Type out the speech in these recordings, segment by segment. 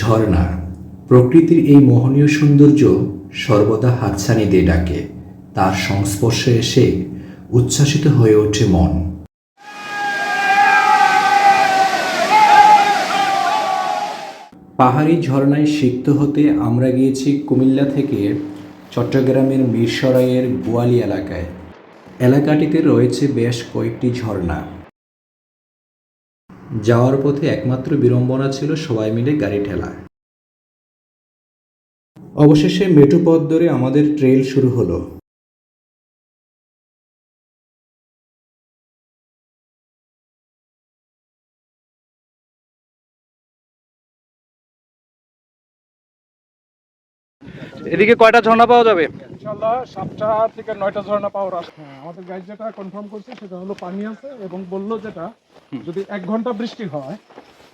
ঝর্ণা, প্রকৃতির এই মোহনীয় সৌন্দর্য সর্বদা হাতছানি দিয়ে ডাকে। তার সংস্পর্শে এসে উচ্ছ্বাসিত হয়ে ওঠে মন। পাহাড়ি ঝর্ণায় সিক্ত হতে আমরা গিয়েছি কুমিল্লা থেকে চট্টগ্রামের মিরসরাইয়ের বোয়ালি এলাকায়। এলাকাটিতে রয়েছে বেশ কয়েকটি ঝর্ণা। যাওয়ার পথে একমাত্র বিড়ম্বনা ছিল সবাই মিলে গাড়ি ঠেলায়। অবশেষে মেটু পথ ধরে আমাদের ট্রেল শুরু হলো। এদিকে কয়টা ঝর্ণা পাওয়া যাবে? ইনশাল্লাহ সাতটা থেকে নয়টা ঝর্ণা পাওয়ার আশা হ্যাঁ, আমাদের গাইড যেটা কনফার্ম করছে সেটা হলো পানি আছে এবং বলল যেটা যদি এক ঘণ্টা বৃষ্টি হয়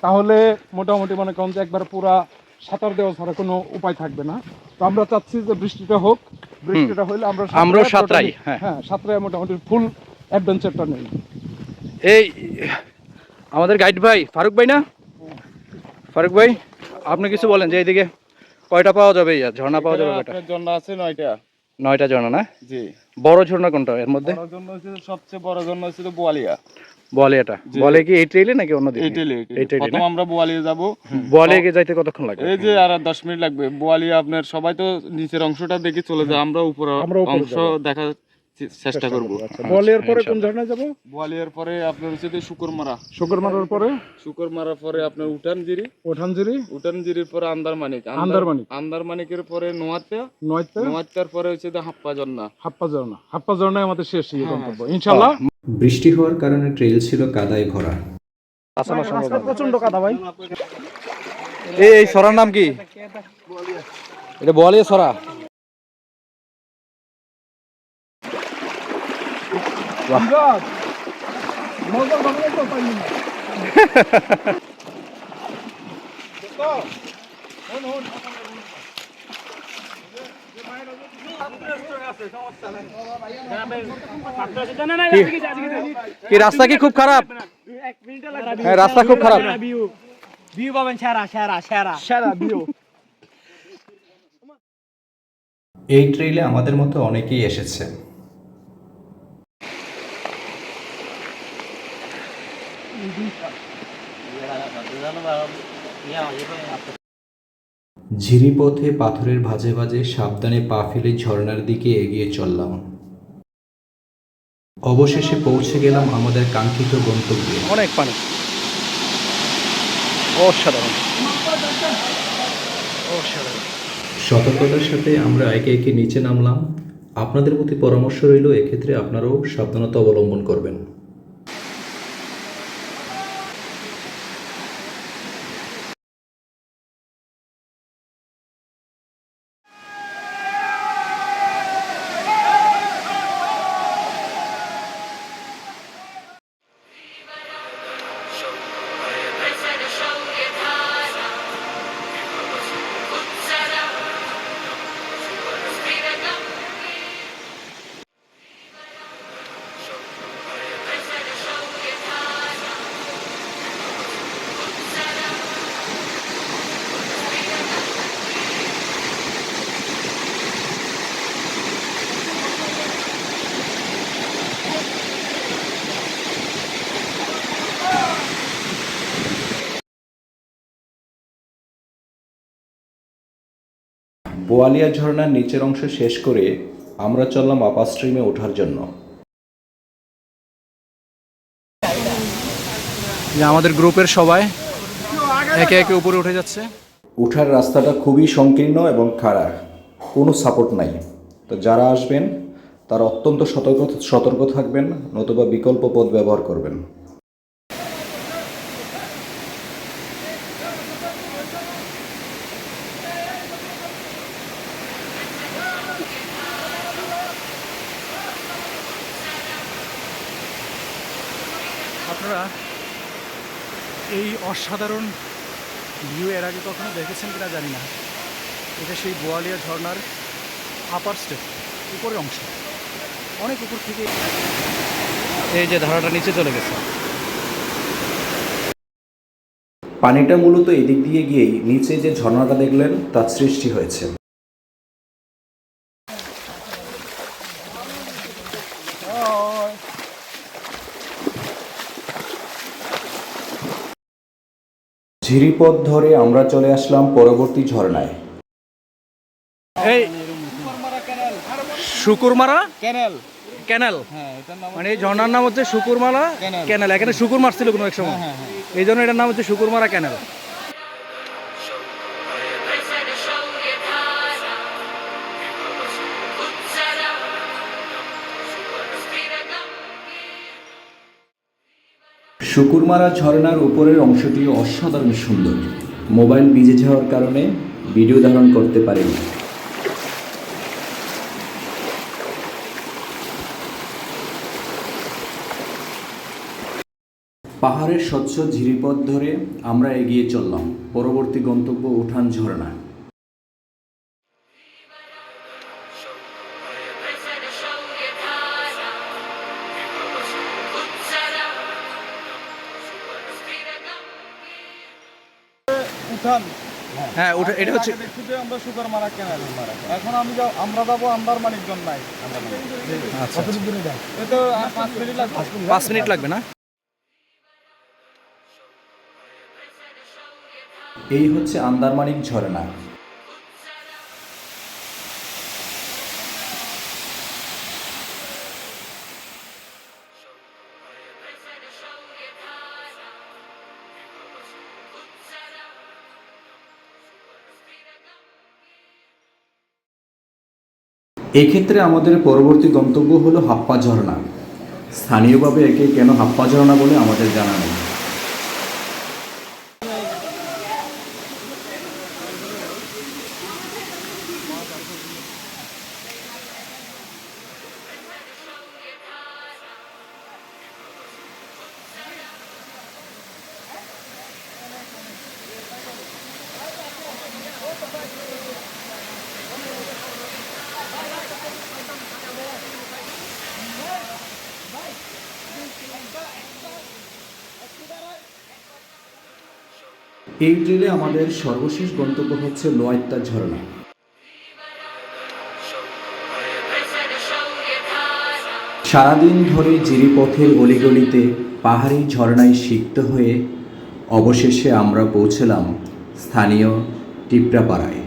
তাহলে মোটামুটি মনে করেন যে একবার পুরা সাঁতার দেওয়া ছাড়া কোনো উপায় থাকবে না। তো আমরা চাচ্ছি যে বৃষ্টিটা হোক বৃষ্টিটা হলে আমরা সাঁতরায় সাঁতরাই, হ্যাঁ। হ্যাঁ সাঁতরায় মোটামুটি ফুল অ্যাডভেঞ্চারটা নেই। এই আমাদের গাইড ভাই ফারুক ভাই না? ফারুক ভাই আপনি কিছু বলেন যে এইদিকে। কয়টা পাওয়া যাবে ইয়া ঝর্ণা পাওয়া যাবে কয়টা? ঝর্ণা আছে নয়টা। নয়টা ঝর্ণা না? জি। বড় ঝর্ণা কোনটা এর মধ্যে? বড় ঝর্ণা হচ্ছে সবচেয়ে বড় ঝর্ণা হচ্ছে বোয়ালিয়া। বোয়ালিয়াটা। বলে কি এই ট্রেলে নাকি অন্য দিকে? এই ট্রেলে এই ট্রেলে প্রথম আমরা বোয়ালিয়া যাব। গিয়ে যাইতে কতক্ষণ লাগবে? এই যে আর দশ মিনিট লাগবে। বোয়ালিয়া আপনার সবাই তো নিচের অংশটা দেখে চলে যায়। আমরা উপর অংশ দেখা চেষ্টা করব। বলের পরে কোন। ঝর্ণায় যাব? বোয়ালিয়ার পরে আপনার হচ্ছে যে শুকর মারা শুকর মারার পরে? শুকর মারার পরে আপনার উঠানজিরি। ওঠানজিরি উঠানজিরির পরে আন্দারমানিক। আন্দারমানিক। আন্দারমানিকের পরে নোয়াত্যা নয়তে? নোয়াত্যার পরে হচ্ছে যে হাপ্পা জন্না হাপ্পা ঝর্ণা। হাপ্পা ঝর্ণায় আমাদের শেষ ইয়ে গন্তব্য। ইনশাল্লাহ। বৃষ্টি হওয়ার কারণে ট্রেল ছিল কাদায় ভরা। প্রচণ্ড কাদা ভাই। এই এই সরার নাম কি? এটা বলে সরা। কি? রাস্তা কি খুব খারাপ? হ্যাঁ রাস্তা খুব খারাপ। ভিউ পাবেন সেরা সেরা সেরা। সেরা ভিউ এই ট্রেইলে আমাদের মতো অনেকেই এসেছে। ঝিরি পথে পাথরের ভাজে ভাজে সাবধানে পা ফেলে ঝর্ণার দিকে এগিয়ে চললাম। অবশেষে পৌঁছে গেলাম আমাদের কাঙ্ক্ষিত গন্তব্যে। অনেক পানি। অসাধারণ। অসাধারণ। সতর্কতার সাথে আমরা একে একে নিচে নামলাম। আপনাদের প্রতি পরামর্শ রইল এক্ষেত্রে আপনারাও সাবধানতা অবলম্বন করবেন। বোয়ালিয়া ঝর্ণার নিচের অংশ শেষ করে আমরা চললাম আপার স্ট্রিমে ওঠার জন্য। আমাদের গ্রুপের সবাই একে একে উপরে উঠে যাচ্ছে। উঠার রাস্তাটা খুবই সংকীর্ণ এবং খাড়া কোনো সাপোর্ট নাই। তো যারা আসবেন তারা অত্যন্ত সতর্ক সতর্ক থাকবেন নতুবা বিকল্প পথ ব্যবহার করবেন। আপনারা এই অসাধারণ ভিউ এর আগে কখনো দেখেছেন কিনা জানি না। এটা সেই বোয়ালিয়া ঝর্ণার আপার স্টেপ উপরের অংশ। অনেক উপর থেকে এই যে ধারাটা নিচে চলে গেছে। পানিটা মূলত এদিক দিয়ে গিয়েই নিচে যে ঝর্ণাটা দেখলেন তার সৃষ্টি হয়েছে। ঝিরিপথ ধরে আমরা চলে আসলাম পরবর্তী ঝর্ণায়। এই শুকুরমারা? ক্যানেল। ক্যানেল। হ্যাঁ মানে এই ঝর্ণার নাম হচ্ছে শুকুরমারা ক্যানেল। ক্যানেল। এখানে শুকুর মারছিল কোনো এক সময়। এই জন্য এটার নাম হচ্ছে শুকুরমারা ক্যানেল। শুকুরমারা ঝর্ণার উপরের অংশটি অসাধারণ সুন্দর। মোবাইল ভিজে যাওয়ার কারণে ভিডিও ধারণ করতে পারিনি। পাহাড়ের স্বচ্ছ ঝিরিপথ ধরে আমরা এগিয়ে চললাম। পরবর্তী গন্তব্য উঠান ঝর্ণা। হ্যাঁ ওটা এটা হচ্ছে আমরা সুগার মারা ক্যানেল এখন আমি যাও আমরা যাব মানিকজন নাই। তো পাঁচ মিনিট লাগবে। পাঁচ মিনিট লাগবে। না? এই হচ্ছে আন্দারমানিক ঝর্ণা। এক্ষেত্রে আমাদের পরবর্তী গন্তব্য হলো হাপ্পা ঝর্ণা। স্থানীয়ভাবে একে কেন হাপ্পা ঝর্ণা বলে আমাদের জানা নেই। এই ট্রেনে আমাদের সর্বশেষ গন্তব্য হচ্ছে লোয়াইত্তা ঝর্ণা। সারাদিন ধরে জিরিপথের অলিগলিতে পাহাড়ি ঝর্ণায় সিক্ত হয়ে অবশেষে আমরা পৌঁছলাম স্থানীয় টিপরাপাড়ায়।